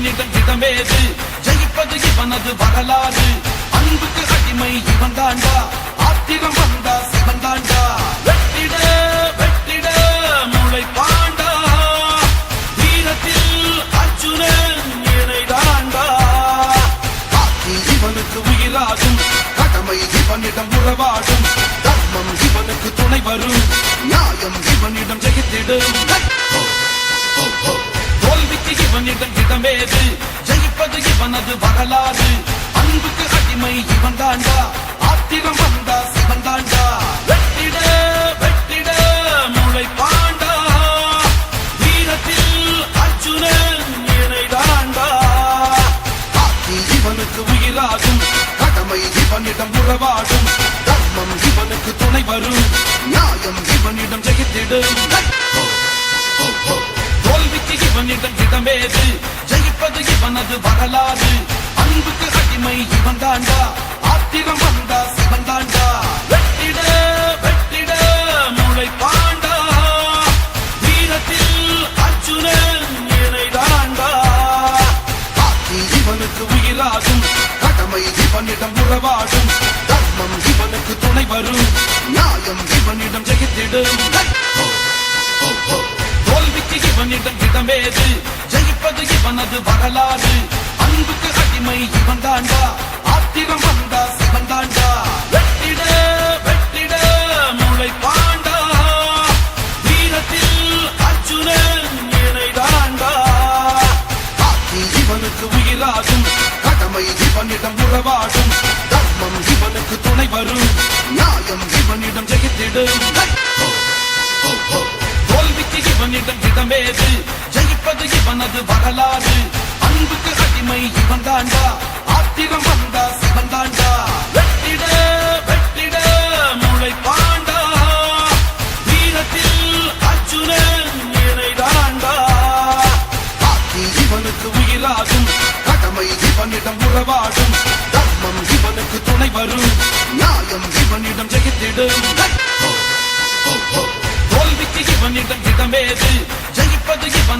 இவனிடம் இடமேது ஜெயிப்பது இவனது வரலாறு. அன்புக்கு அடிமை இவன் தாண்டா. ஆத்திரம் வந்தா சிவன் தாண்டா. வெட்டிட வெட்டிட முளை பாண்டா. வீரத்தில் அர்ஜுனன் இணை தாண்டா. ஆத்தி இவனுக்கு உயிராகும். கடமை இவனிடம் உறவாடும் தோல்விக்கு இவனிடம் ஜெயிப்பது இவனது வரலாறு. அன்புக்கு அடிமை இவன் தாண்டா. ஆத்திரம் வந்தா சிவன் தாண்டா. வெட்டிட வெட்டிட மூளை பாண்டா. வீரத்தில் அர்ஜுனன் இணை தாண்டா. காக்கி இவனுக்கு உயிராகும். கடமை இவனிடம் உறவாடும். தர்மம் இவனுக்கு துணை வரும். நியாயம் இவனிடம் ஜெயித்திடும். தோல்விக்கு இவனிடம் இடமேது ஜெயிப்பது இவனது வரலாறு. அன்புக்கு அடிமை இவன் தாண்டா. ஆத்திரம் வந்தா சிவன் தாண்டா. வெட்டிட வெட்டிட மூளை பாண்டா. வீரத்தில் அர்ஜுனன் இணை தாண்டா. காக்கி இவனுக்கு உயிராகும். கடமை இவனிடம் உறவா. இவனிடம் இடமேது ஜெயிப்பது இவனது வரலாறு. அன்புக்கு அடிமை இவன் தாண்டா. ஆத்திரம் வந்தா சிவன் தாண்டா. வெட்டிட வெட்டிட மூளை பாண்டா. வீரத்தில் அர்ஜுனன் இணை தாண்டா. ஆத்தி இவனுக்கு உயிராகும். கடமை இவனிடம் உறவாடும் தர்மம் இவனுக்கு துணை வரும். நியாயம் இவனிடம் இவனிடம் இடமேது ஜெயிப்பது இவனது வரலாறு. அன்புக்கு அடிமை இவன் தாண்டா. ஆத்திரம் வந்தா சிவன் தாண்டா. வெட்டிட வெட்டிட முளை பாண்டா. வீரத்தில் அர்ஜுனன் இணை தாண்டா. காக்கி இவனுக்கு உயிராகும். கடமை இவனிடம் உறவாடும் தோல்விக்கு இவனிடம் இடமேது ஜெயிப்பது இவனது